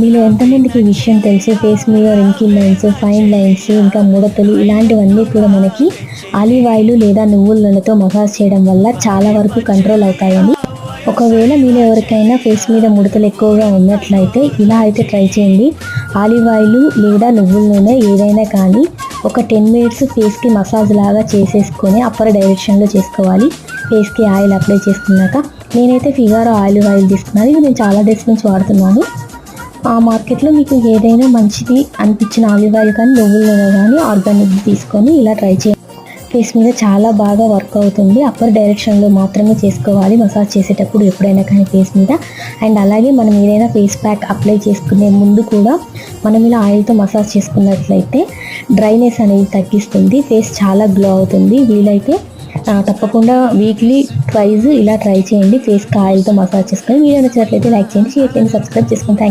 మీలో ఎంతమందికి ఈ విషయం తెలుసు? ఫేస్ మీద రింకిల్ లైన్స్ ఫైన్ లైన్స్ ఇంకా ముడతలు ఇలాంటివన్నీ కూడా మనకి ఆలివ్ ఆయిల్ లేదా నువ్వుల నూనెతో మసాజ్ చేయడం వల్ల చాలా వరకు కంట్రోల్ అవుతాయని. ఒకవేళ మీలో ఎవరికైనా ఫేస్ మీద ముడతలు ఎక్కువగా ఉన్నట్లయితే ఇలా అయితే ట్రై చేయండి. ఆలివ్ ఆయిల్ లేదా నువ్వుల నూనె ఏదైనా కానీ ఒక టెన్ మినిట్స్ ఫేస్కి మసాజ్ లాగా చేసేసుకొని అప్పర్ డైరెక్షన్లో చేసుకోవాలి. ఫేస్కి ఆయిల్ అప్లై చేసుకున్నాక నేనైతే ఫిగారో ఆయిల్ ఆయిల్ తీసుకున్నాను. ఇది నేను చాలా డేస్ నుంచి వాడుతున్నాను. ఆ మార్కెట్లో మీకు ఏదైనా మంచిది అనిపించిన ఆలివ్ ఆయిల్ కానీ నువ్వుల నూనె కానీ ఆర్గానిక్ తీసుకొని ఇలా ట్రై చేయండి. ఫేస్ మీద చాలా బాగా వర్క్ అవుతుంది. అప్పర్ డైరెక్షన్లో మాత్రమే చేసుకోవాలి. మసాజ్ చేసేటప్పుడు ఎప్పుడైనా కానీ ఫేస్ మీద. అండ్ అలాగే మనం ఏదైనా ఫేస్ ప్యాక్ అప్లై చేసుకునే ముందు కూడా మనం ఇలా ఆయిల్తో మసాజ్ చేసుకున్నట్లయితే డ్రైనెస్ అనేది తగ్గిస్తుంది. ఫేస్ చాలా గ్లో అవుతుంది. వీలైతే తప్పకుండా వీక్లీ ట్వైజ్ ఇలా ట్రై చేయండి. ఫేస్కి ఆయిల్తో మసాజ్ చేసుకొని వీడియో నచ్చినట్లయితే లైక్ చేయండి షేర్ చేయండి సబ్స్క్రైబ్ చేసుకుని.